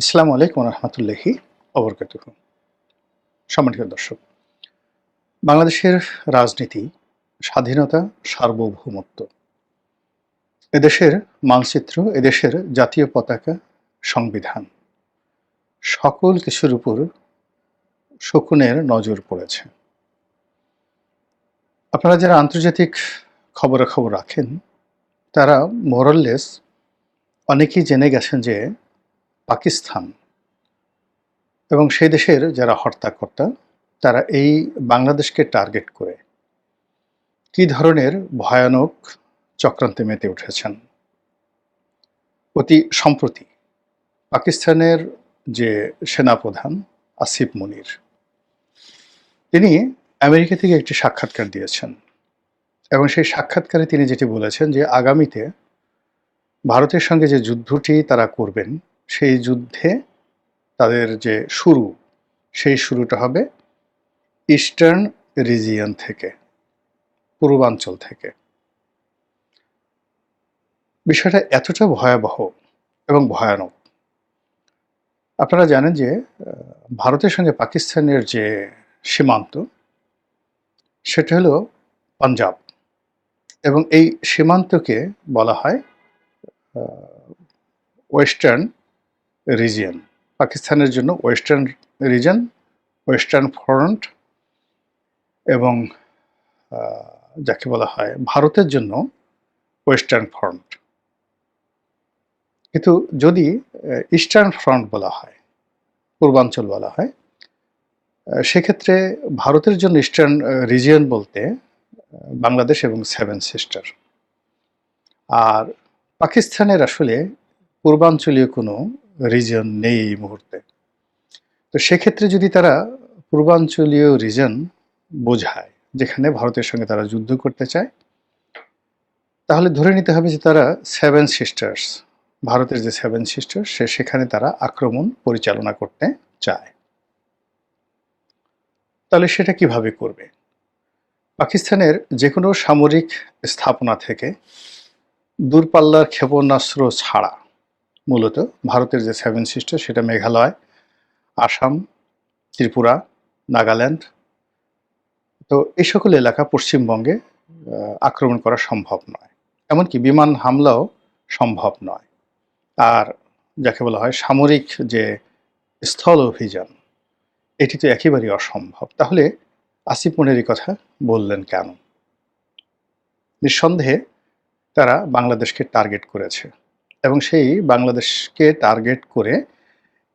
আসসালামু আলাইকুম রহমতুল্লাহি অবরকাত সম্মানিত দর্শক, বাংলাদেশের রাজনীতি, স্বাধীনতা, সার্বভৌমত্ব, এদেশের মানচিত্র, এদেশের জাতীয় পতাকা, সংবিধান, সকল কিছুর উপর শকুনের নজর পড়েছে। আপনারা যারা আন্তর্জাতিক খবরাখবর রাখেন, তারা মোরাললেস অনেকেই জেনে গেছেন যে পাকিস্তান। এবং সেই দেশের যারা হর্তাকর্তা, তারা এই বাংলাদেশকে টার্গেট করে কি ধরনের ভয়ানক চক্রান্তে মেতে উঠেছেন। অতি সম্প্রতি পাকিস্তানের যে সেনাপ্রধান আসিফ মুনির, তিনি আমেরিকা থেকে একটি সাক্ষাৎকার দিয়েছেন। এবং সেই সাক্ষাৎকারে তিনি যেটি বলেছেন যে আগামীতে ভারতের সঙ্গে যে যুদ্ধটি তারা করবেন সেই যুদ্ধে তাদের যে শুরু, সেই শুরুটা হবে ইস্টার্ন রিজিয়ন থেকে, পূর্বাঞ্চল থেকে। বিষয়টা এতটা ভয়াবহ এবং ভয়ানক। আপনারা জানেন যে, ভারতের সঙ্গে পাকিস্তানের যে সীমান্ত, সেটা হলো পাঞ্জাব। এবং এই সীমান্তকে বলা হয় ওয়েস্টার্ন রিজিয়ন পাকিস্তানের জন্য ওয়েস্টার্ন রিজন ওয়েস্টার্ন ফ্রন্ট এবং যাকে বলা হয় ভারতের জন্য ওয়েস্টার্ন ফ্রন্ট কিন্তু যদি ইস্টার্ন ফ্রন্ট বলা হয়, পূর্বাঞ্চল বলা হয় সেক্ষেত্রে ভারতের জন্য ইস্টার্ন রিজিয়ন বলতে বাংলাদেশ এবং সেভেন সিস্টার আর পাকিস্তানের আসলে পূর্বাঞ্চলীয় কোনো রিজন নেই এই মুহূর্তে। তো সেক্ষেত্রে যদি তারা পূর্বাঞ্চলীয় রিজন বোঝায়, যেখানে ভারতের সঙ্গে তারা যুদ্ধ করতে চায়, তাহলে ধরে নিতে হবে যে তারা সেভেন সিস্টার্স ভারতের যে সেভেন সিস্টার সে সেখানে তারা আক্রমণ পরিচালনা করতে চায়। তাহলে সেটা কীভাবে করবে? পাকিস্তানের যে কোনো সামরিক স্থাপনা থেকে দূরপাল্লার ক্ষেপণাস্ত্র ছাড়া মূলত ভারতের যে সেভেন সিস্টার সেটা মেঘালয়, আসাম, ত্রিপুরা, নাগাল্যান্ড। তো এই সকল এলাকা পশ্চিমবঙ্গে আক্রমণ করা সম্ভব নয়। এমনকি বিমান হামলাও সম্ভব নয়। আর যাকে বলা হয় সামরিক যে স্থল অভিযান, এটি তো একেবারেই অসম্ভব। তাহলে আসিফ কথা বললেন কেন? নিঃসন্দেহে তারা বাংলাদেশকে টার্গেট করেছে। এবং সেই বাংলাদেশকে টার্গেট করে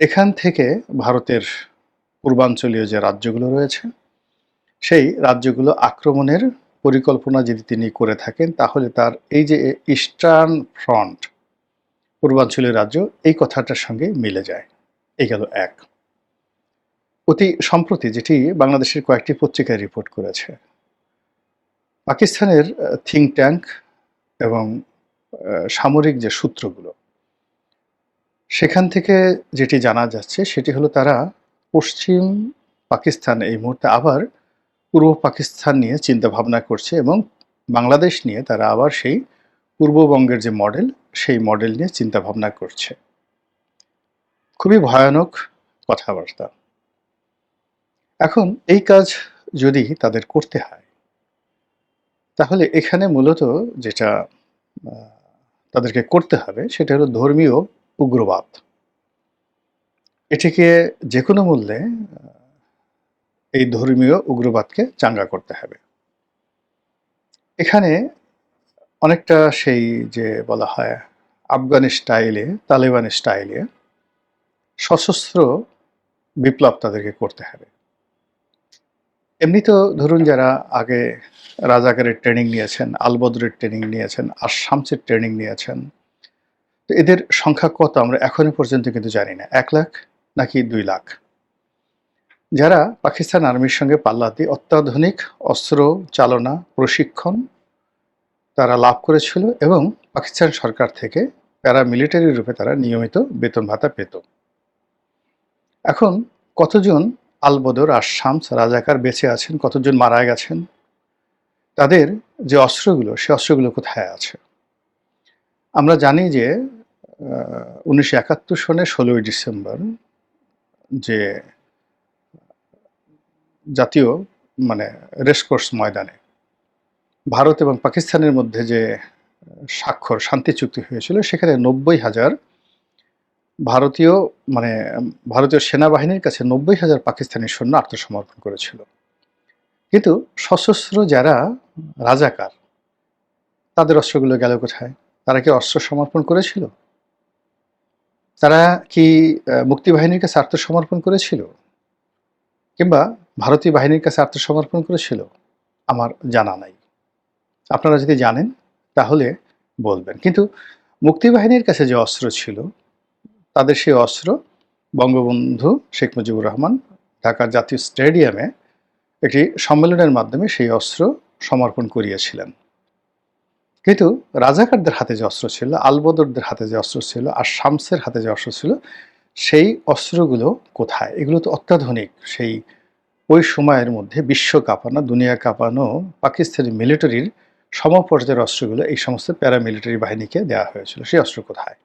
এখান থেকে ভারতের পূর্বাঞ্চলীয় যে রাজ্যগুলো রয়েছে, সেই রাজ্যগুলো আক্রমণের পরিকল্পনা যদি তিনি করে থাকেন, তাহলে তার এই যে ইস্টার্ন ফ্রন্ট পূর্বাঞ্চলীয় রাজ্য, এই কথাটার সঙ্গে মিলে যায়। এই গেল এক। অতি সম্প্রতি যেটি বাংলাদেশের কয়েকটি পত্রিকায় রিপোর্ট করেছে। পাকিস্তানের থিঙ্ক ট্যাঙ্ক এবং সামরিক যে সূত্রগুলো, সেখান থেকে যেটি জানা যাচ্ছে সেটি হলো তারা পশ্চিম পাকিস্তান এই মুহূর্তে আবার পূর্ব পাকিস্তান নিয়ে চিন্তা ভাবনা করছে এবং বাংলাদেশ নিয়ে তারা আবার সেই পূর্ববঙ্গের যে মডেল, সেই মডেল নিয়ে চিন্তা ভাবনা করছে। খুবই ভয়ানক কথাবার্তা। এখন এই কাজ যদি তাদের করতে হয়, তাহলে এখানে মূলত যেটা তাদেরকে করতে হবে সেটা হলো ধর্মীয় উগ্রবাদ। এটিকে যে কোনো মূল্যে এই ধর্মীয় উগ্রবাদকে চাঙ্গা করতে হবে। এখানে অনেকটা সেই যে বলা হয় আফগান স্টাইলে, তালেবান স্টাইলে সশস্ত্র বিপ্লব তাদেরকে করতে হবে। এমনি তো ধরুন যারা আগে রাজাকারের ট্রেনিং নিয়েছেন, আলবদরের ট্রেনিং নিয়েছেন আর শামসের ট্রেনিং নিয়েছেন। তো এদের সংখ্যা কত আমরা এখনও পর্যন্ত কিন্তু জানি না। এক লাখ নাকি দুই লাখ? যারা পাকিস্তান আর্মির সঙ্গে পাল্লা দিয়ে অত্যাধুনিক অস্ত্র চালনা, প্রশিক্ষণ তারা লাভ করেছিল এবং পাকিস্তান সরকার থেকে প্যারা মিলিটারি রূপে তারা নিয়মিত বেতন ভাতা পেত। এখন কতজন আলবদর আর শামস রাজাকার বেঁচে আছেন, কতজন মারা গেছেন? তাদের যে অস্ত্রগুলো, সে অস্ত্রগুলো কোথায় আছে? আমরা জানি যে উনিশশো একাত্তর সনে ষোলোই ডিসেম্বর যে জাতীয় মানে রেসকোর্স ময়দানে ভারত এবং পাকিস্তানের মধ্যে যে স্বাক্ষর, শান্তি চুক্তি হয়েছিল, সেখানে নব্বই হাজার ভারতীয় মানে ভারতীয় সেনাবাহিনীর কাছে নব্বই হাজার পাকিস্তানি সৈন্য আত্মসমর্পণ করেছিল। কিন্তু সশস্ত্র যারা রাজাকার, তাদের অস্ত্রগুলো গেল কোথায়? তারা কি অস্ত্র সমর্পণ করেছিল? তারা কি মুক্তিবাহিনীর কাছে আত্মসমর্পণ করেছিল? কিংবা ভারতীয় বাহিনীর কাছে আত্মসমর্পণ করেছিল? আমার জানা নাই। আপনারা যদি জানেন, তাহলে বলবেন। কিন্তু মুক্তিবাহিনীর কাছে যে অস্ত্র ছিল, তাদের সেই অস্ত্র বঙ্গবন্ধু শেখ মুজিবুর রহমান ঢাকার জাতীয় স্টেডিয়ামে একটি সম্মেলনের মাধ্যমে সেই অস্ত্র সমর্পণ করিয়েছিলেন। কিন্তু রাজাকারদের হাতে যে অস্ত্র ছিল, আলবদরদের হাতে যে অস্ত্র ছিল, আর শামসের হাতে যে অস্ত্র ছিল, সেই অস্ত্রগুলো কোথায়? এগুলো তো অত্যাধুনিক। সেই ওই সময়ের মধ্যে বিশ্ব কাঁপানো, দুনিয়া কাঁপানো, পাকিস্তানি মিলিটারির সমপর্যায়ের অস্ত্রগুলো, এই সমস্ত প্যারামিলিটারি বাহিনীকে দেওয়া হয়েছিল। সেই অস্ত্র কোথায়?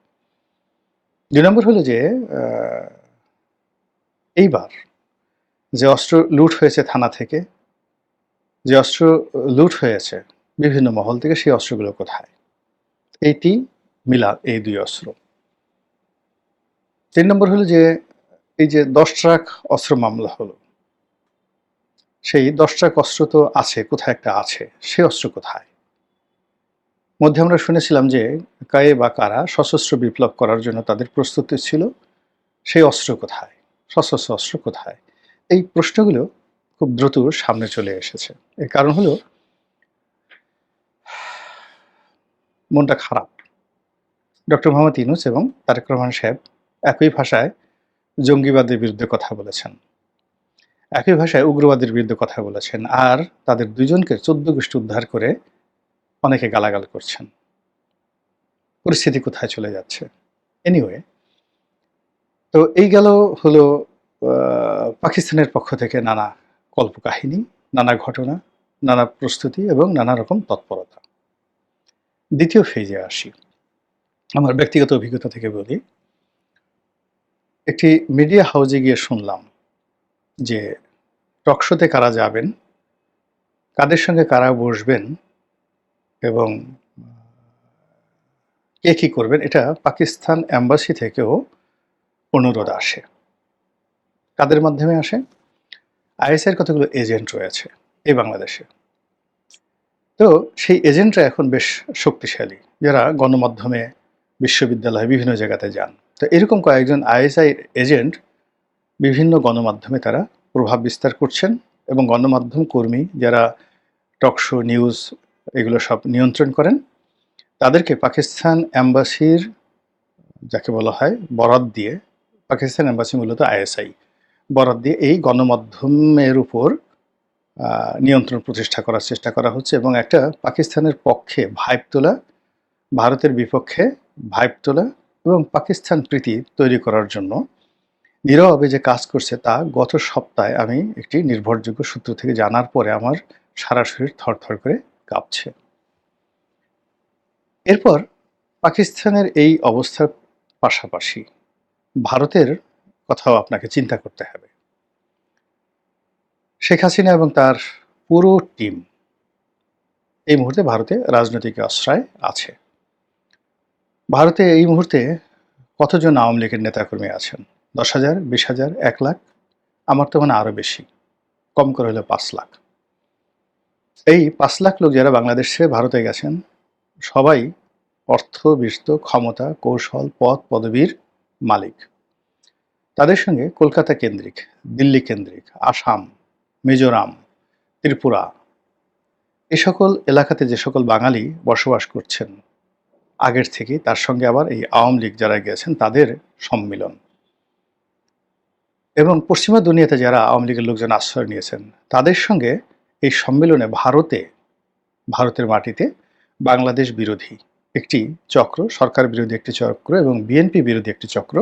দুই নম্বর হলো যে এইবার যে অস্ত্র লুট হয়েছে থানা থেকে, যে অস্ত্র লুট হয়েছে বিভিন্ন মহল থেকে, সেই অস্ত্রগুলো কোথায়? এইটি মিলা এই দুই অস্ত্র। তিন নম্বর হলো যে, এই যে দশ ট্রাক অস্ত্র মামলা হলো, সেই দশ ট্রাক অস্ত্র তো আছে, কোথায় একটা আছে সে অস্ত্র কোথায়? মধ্যে আমরা শুনেছিলাম যে কায়ে বা কারা সশস্ত্র বিপ্লব করার জন্য তাদের প্রস্তুতি ছিল, সেই অস্ত্র কোথায়? সশস্ত্র অস্ত্র কোথায়? এই প্রশ্নগুলো খুব দ্রুত সামনে চলে এসেছে। এর কারণ হলো, মনটা খারাপ। ডক্টর মোহাম্মদ ইনুস এবং তারেক রহমান সাহেব একই ভাষায় জঙ্গিবাদের বিরুদ্ধে কথা বলেছেন। একই ভাষায় উগ্রবাদের বিরুদ্ধে কথা বলেছেন আর তাদের দুজনকে চোদ্দ গোষ্ঠী উদ্ধার করে অনেকে গালাগাল করছেন। পরিস্থিতি কোথায় চলে যাচ্ছে? এনিওয়ে তো এই গেল হলো পাকিস্তানের পক্ষ থেকে নানা কল্পকাহিনী, নানা ঘটনা, নানা প্রস্তুতি এবং নানা রকম তৎপরতা। দ্বিতীয় ফেজে আসি। আমার ব্যক্তিগত অভিজ্ঞতা থেকে বলি। একটি মিডিয়া হাউজে গিয়ে শুনলাম যে টকশোতে কারা যাবেন, কাদের সঙ্গে কারা বসবেন এবং কে কী করবেন, এটা পাকিস্তান অ্যাম্বাসি থেকেও অনুরোধ আসে। কাদের মাধ্যমে আসে? আইএসের কতগুলো এজেন্ট রয়েছে এই বাংলাদেশে? তো সেই এজেন্টরা এখন বেশ শক্তিশালী, যারা গণমাধ্যমে, বিশ্ববিদ্যালয়ে, বিভিন্ন জায়গাতে যান। তো এরকম কয়েকজন আইএসআই এজেন্ট বিভিন্ন গণমাধ্যমে তারা প্রভাব বিস্তার করছেন এবং গণমাধ্যম কর্মী যারা টকশো নিউজ এগুলো সব নিয়ন্ত্রণ করেন, তাদেরকে পাকিস্তান অ্যাম্বাসির যাকে বলা হয় বরাদ দিয়ে, পাকিস্তান অ্যাম্বাসি মূলত আইএসআই। বরাদ দিয়ে এই গণমাধ্যমের উপর নিয়ন্ত্রণ প্রতিষ্ঠা করার চেষ্টা করা হচ্ছে এবং একটা পাকিস্তানের পক্ষে ভাইব তোলা, ভারতের বিপক্ষে ভাইব তোলা এবং পাকিস্তান প্রীতি তৈরি করার জন্য নীরবে যে কাজ করছে তা গত সপ্তাহে আমি একটি নির্ভরযোগ্য সূত্র থেকে জানার পরে আমার সারা শরীর থরথর করে কাঁপছে। এরপর পাকিস্তানের এই অবস্থার পাশাপাশি ভারতের কথাও আপনাকে চিন্তা করতে হবে। শেখ হাসিনা এবং তার পুরো টিম এই মুহূর্তে ভারতে রাজনৈতিক আশ্রয় আছে। ভারতে এই মুহূর্তে কতজন আওয়ামী লীগের নেতাকর্মী আছেন? দশ হাজার, বিশ হাজার, এক লাখ? আমার তো মানে আরও বেশি। কম করে হলো পাঁচ লাখ। এই পাঁচ লাখ লোক যারা বাংলাদেশে, ভারতে গেছেন, সবাই অর্থ বিস্ত ক্ষমতা, কৌশল পদ পদবীর মালিক। তাদের সঙ্গে কলকাতা কেন্দ্রিক, দিল্লি কেন্দ্রিক, আসাম, মিজোরাম, ত্রিপুরা, এ সকল এলাকাতে যে সকল বাঙালি বসবাস করছেন, আগের থেকে তার সঙ্গে আবার এই আওয়ামী লীগ যারা গেছেন তাদের সম্মিলন। এবং পশ্চিমা দুনিয়াতে যারা আওয়ামী লীগের লোকজন আশ্রয় নিয়েছেন, তাদের সঙ্গে এই সম্মেলনে ভারতে, ভারতের মাটিতে বাংলাদেশ বিরোধী একটি চক্র, সরকার বিরোধী একটি চক্র এবং বিএনপি বিরোধী একটি চক্র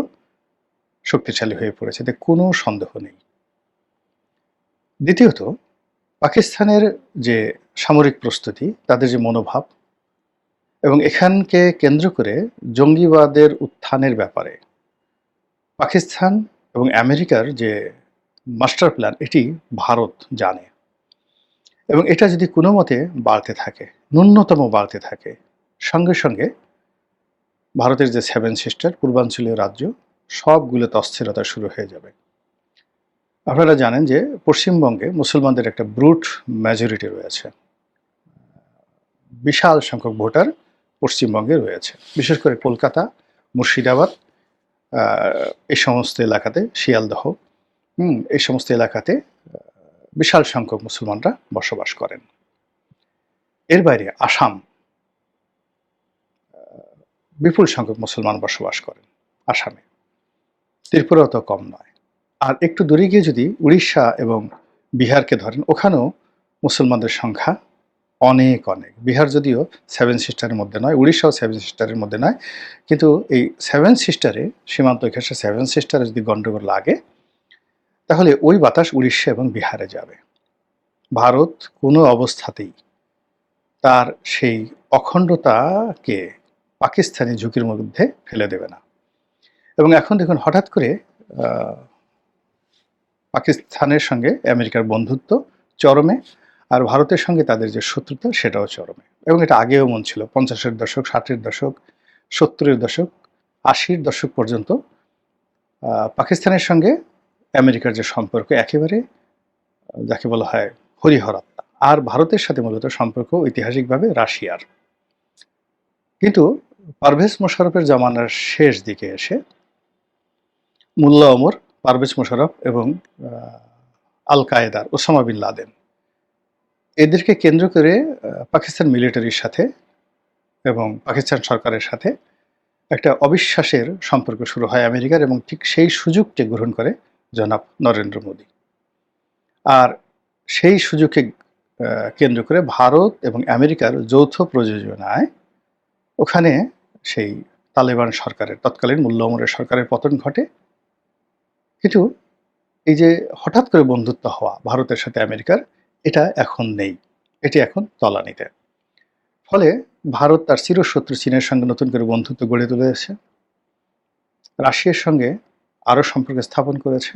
শক্তিশালী হয়ে পড়েছে, এতে কোনো সন্দেহ নেই। দ্বিতীয়ত, পাকিস্তানের যে সামরিক প্রস্তুতি, তাদের যে মনোভাব এবং এখানকে কেন্দ্র করে জঙ্গিবাদের উত্থানের ব্যাপারে, পাকিস্তান এবং আমেরিকার যে মাস্টার প্ল্যান, এটি ভারত জানে। এবং এটা যদি কোনো মতে বাড়তে থাকে, ন্যূনতম বাড়তে থাকে, সঙ্গে সঙ্গে ভারতের যে সেভেন সিস্টার, পূর্বাঞ্চলীয় রাজ্য সবগুলোতে অস্থিরতা শুরু হয়ে যাবে। আপনারা জানেন যে পশ্চিমবঙ্গে মুসলমানদের একটা ব্রুট মেজরিটি রয়েছে। বিশাল সংখ্যক ভোটার পশ্চিমবঙ্গে রয়েছে। বিশেষ করে কলকাতা, মুর্শিদাবাদ এই সমস্ত এলাকাতে, শিয়ালদহ এই সমস্ত এলাকাতে বিশাল সংখ্যক মুসলমানরা বসবাস করেন। এর বাইরে আসাম বিপুল সংখ্যক মুসলমান বসবাস করেন আসামে। ত্রিপুরাও তো কম নয়। আর একটু দূরে গিয়ে যদি উড়িষ্যা এবং বিহারকে ধরেন, ওখানেও মুসলমানদের সংখ্যা অনেক অনেক। বিহার যদিও সেভেন সিস্টারের মধ্যে নয়, উড়িষ্যাও সেভেন সিস্টারের মধ্যে নয়, কিন্তু এই সেভেন সিস্টারে সীমান্ত ঘেঁষে সেভেন সিস্টারে যদি গণ্ডগোল লাগে, তাহলে ওই বাতাস উড়িষ্যা এবং বিহারে যাবে। ভারত কোনো অবস্থাতেই তার সেই অখণ্ডতাকে পাকিস্তানি ঝুঁকির মধ্যে ফেলে দেবে না। এবং এখন দেখুন, হঠাৎ করে পাকিস্তানের সঙ্গে আমেরিকার বন্ধুত্ব চরমে আর ভারতের সঙ্গে তাদের যে শত্রুতা সেটাও চরমে। এবং এটা আগেও মন ছিল, পঞ্চাশের দশক, ষাটের দশক, সত্তরের দশক, আশির দশক পর্যন্ত পাকিস্তানের সঙ্গে আমেরিকার যে সম্পর্ক একেবারে, যাকে বলা হয় হরিহরাত্মা আর ভারতের সাথে মূলত সম্পর্ক ঐতিহাসিকভাবে রাশিয়ার। কিন্তু পারভেজ মোশারফের জামানার শেষ দিকে এসে মুল্লা ওমর, পারভেজ মোশারফ এবং আল কায়েদার ওসামা বিন লাদেন। এদেরকে কেন্দ্র করে পাকিস্তান মিলিটারির সাথে এবং পাকিস্তান সরকারের সাথে একটা অবিশ্বাসের সম্পর্ক শুরু হয় আমেরিকার এবং ঠিক সেই সুযোগটি গ্রহণ করে জনাব নরেন্দ্র মোদী। আর সেই সুযোগকে কেন্দ্র করে ভারত এবং আমেরিকার যৌথ প্রযোজনায় ওখানে সেই তালেবান সরকারের, তৎকালীন মূল্য ওমরের সরকারের পতন ঘটে। কিন্তু এই যে হঠাৎ করে বন্ধুত্ব হওয়া ভারতের সাথে আমেরিকার, এটা এখন নেই। এটি এখন তলানিতে। ফলে ভারত তার চিরশত্রু চীনের সঙ্গে নতুন করে বন্ধুত্ব গড়ে তুলেছে। রাশিয়ার সঙ্গে আরও সম্পর্ক স্থাপন করেছে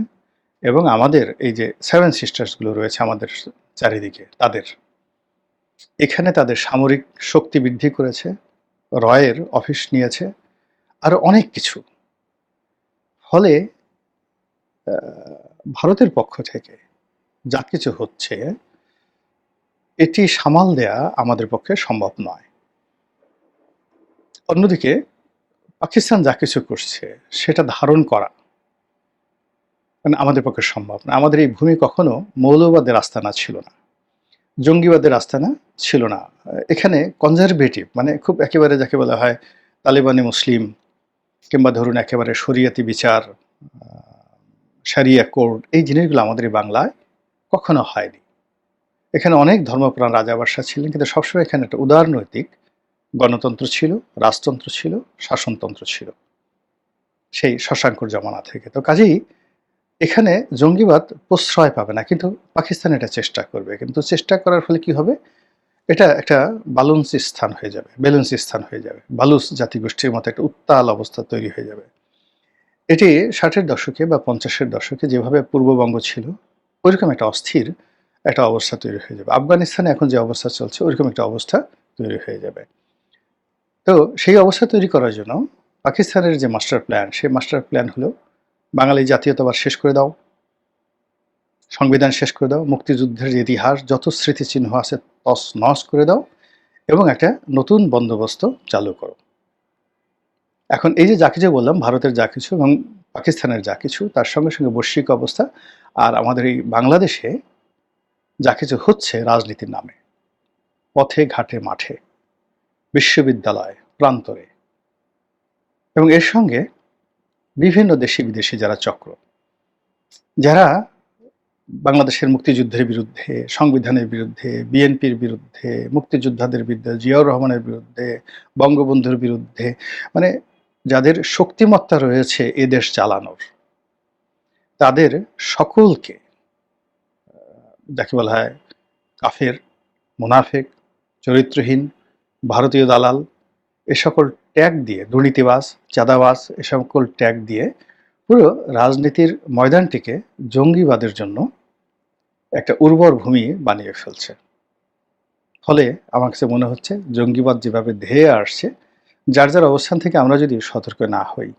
এবং আমাদের এই যে সেভেন সিস্টার্সগুলো রয়েছে আমাদের চারিদিকে, তাদের। এখানে তাদের সামরিক শক্তি বৃদ্ধি করেছে, রয়ের অফিস নিয়েছে, আরও অনেক কিছু। ফলে ভারতের পক্ষ থেকে যা কিছু হচ্ছে, এটি সামাল দেয়া আমাদের পক্ষে সম্ভব নয়। অন্যদিকে, পাকিস্তান যা কিছু করছে, সেটা ধারণ করা মানে আমাদের পক্ষে সম্ভব না আমাদের এই ভূমি কখনো মৌলবাদের আস্তানা ছিল না, জঙ্গিবাদের আস্তানা ছিল না। এখানে কনজারভেটিভ মানে খুব একেবারে যাকে বলা হয় তালিবানি মুসলিম কিংবা ধরুন একেবারে শরিয়াতি বিচার সারিয়া কোর্ট এই জিনিসগুলো আমাদের বাংলায় কখনো হয়নি। এখানে অনেক ধর্মপ্রাণ রাজাবাসা ছিলেন, কিন্তু সবসময় এখানে একটা উদারনৈতিক গণতন্ত্র ছিল, রাজতন্ত্র ছিল, শাসনতন্ত্র ছিল। সেই শশাঙ্কুর জমানা থেকে। তো কাজেই এখানে জঙ্গিবাদ প্রশ্রয় পাবে না, কিন্তু পাকিস্তান এটা চেষ্টা করবে। কিন্তু চেষ্টা করার ফলে কি হবে? এটা একটা বালুন্সি স্থান হয়ে যাবে বেলুন্সি স্থান হয়ে যাবে। বালুস জাতিগোষ্ঠীর মতো একটা উত্তাল অবস্থা তৈরি হয়ে যাবে। এটি ষাটের দশকে বা পঞ্চাশের দশকে যেভাবে পূর্ববঙ্গ ছিল, ওইরকম একটা অস্থির একটা অবস্থা তৈরি হয়ে যাবে। আফগানিস্তানে এখন যে অবস্থা চলছে, ওইরকম একটা অবস্থা তৈরি হয়ে যাবে। তো সেই অবস্থা তৈরি করার জন্য পাকিস্তানের যে মাস্টার প্ল্যান, সেই মাস্টার প্ল্যান হলো বাঙালি জাতীয়তাবাদ শেষ করে দাও, সংবিধান শেষ করে দাও, মুক্তিযুদ্ধের যে ইতিহাস, যত স্মৃতিচিহ্ন আছে তস নস করে দাও এবং একটা নতুন বন্দোবস্ত চালু করো। এখন এই যে যা কিছু বললাম, ভারতের যা কিছু এবং পাকিস্তানের যা কিছু, তার সঙ্গে সঙ্গে বৈশ্বিক অবস্থা আর আমাদের এই বাংলাদেশে যা কিছু হচ্ছে রাজনীতির নামে, পথে, ঘাটে, মাঠে, বিশ্ববিদ্যালয়, প্রান্তরে এবং এর সঙ্গে বিভিন্ন দেশি বিদেশি যারা চক্র, যারা বাংলাদেশের মুক্তিযুদ্ধের বিরুদ্ধে, সংবিধানের বিরুদ্ধে, বিএনপির বিরুদ্ধে, মুক্তিযোদ্ধাদের বিরুদ্ধে, জিয়াউর রহমানের বিরুদ্ধে, বঙ্গবন্ধুর বিরুদ্ধে মানে যাদের শক্তিমত্তা রয়েছে এ দেশ চালানোর, তাদের সকলকে, যাকে বলা হয় কাফের, মুনাফেক, চরিত্রহীন, ভারতীয় দালাল, এ সকল ট্যাগ দিয়ে দুর্নীতিবাস চাঁদাবাস এ সকল ট্যাগ দিয়ে পুরো রাজনীতির ময়দানটিকে জঙ্গিবাদের জন্য একটা উর্বর ভূমি বানিয়ে ফেলছে। ফলে আমার কাছে মনে হচ্ছে জঙ্গিবাদ যেভাবে ধেয়ে আসছে যার যার অবস্থান থেকে আমরা যদি সতর্ক না হই,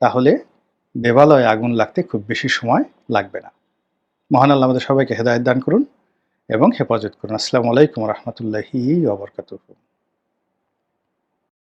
তাহলে দেবালয়ে আগুন লাগতে খুব বেশি সময় লাগবে না। মহান আল্লাহ আমাদের সবাইকে হেদায়ত দান করুন এবং হেফাজত করুন। আসসালামু আলাইকুম রহমতুল্লাহি ওবরকাতুহ